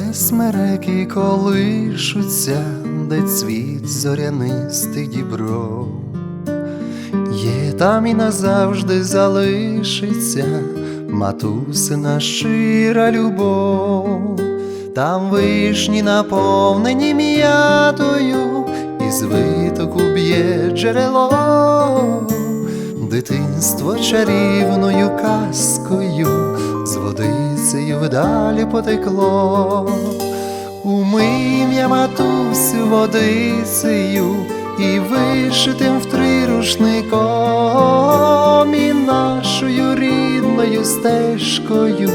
де смереки колишуться, де цвіт зорянистий дібро. Є там і назавжди залишиться матусина щира любов, там вишні наповнені м'ятою, і з витоку б'є джерело, дитинство чарівною казкою, з водицею вдалі потекло. Умим'я матусю водицею і вишитим в три рушником, і нашою рідною стежкою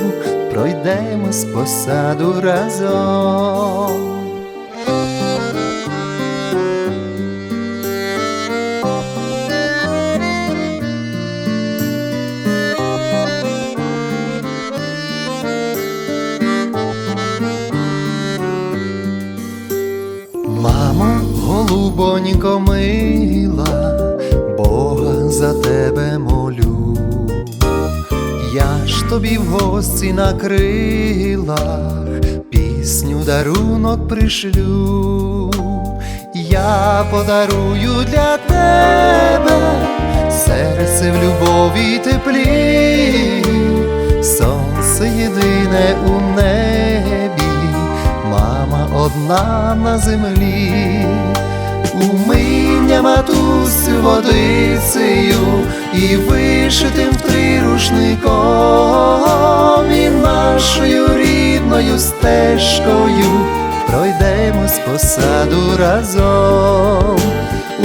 пройдемо з посаду разом. Голубонько мила, Бога за тебе молю, я ж тобі в гості на крилах пісню дарунок пришлю, я подарую для тебе серце в любові теплі, сонце єдине у небі мама одна на землі, матусю водицею і вишитим в три рушником, і нашою рідною стежкою пройдемо з посаду разом.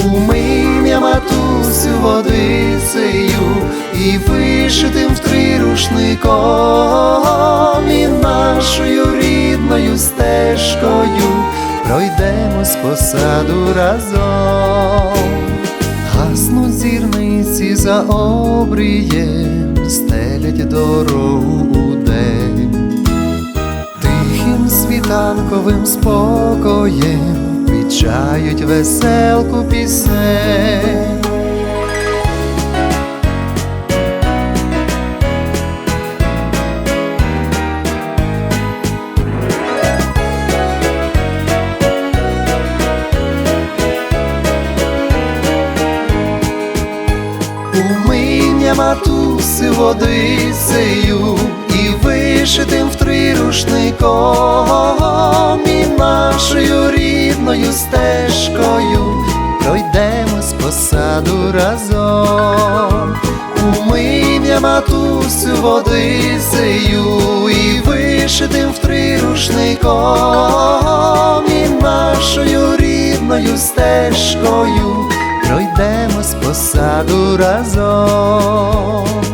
Умим'я матусю водицею і вишитим в і нашою рідною стежкою пройдемо з посаду разом. Гаснуть зірниці за обрієм, стелять дорогу у день тихим світанковим спокоєм відчають веселку пісень. Матуси водицею і вишитим в три рушником, і нашою рідною стежкою пройдемо з посаду разом. Уминня матусю водицею і вишитим в три рушником, і нашою рідною стежкою пройдемо з посаду разом.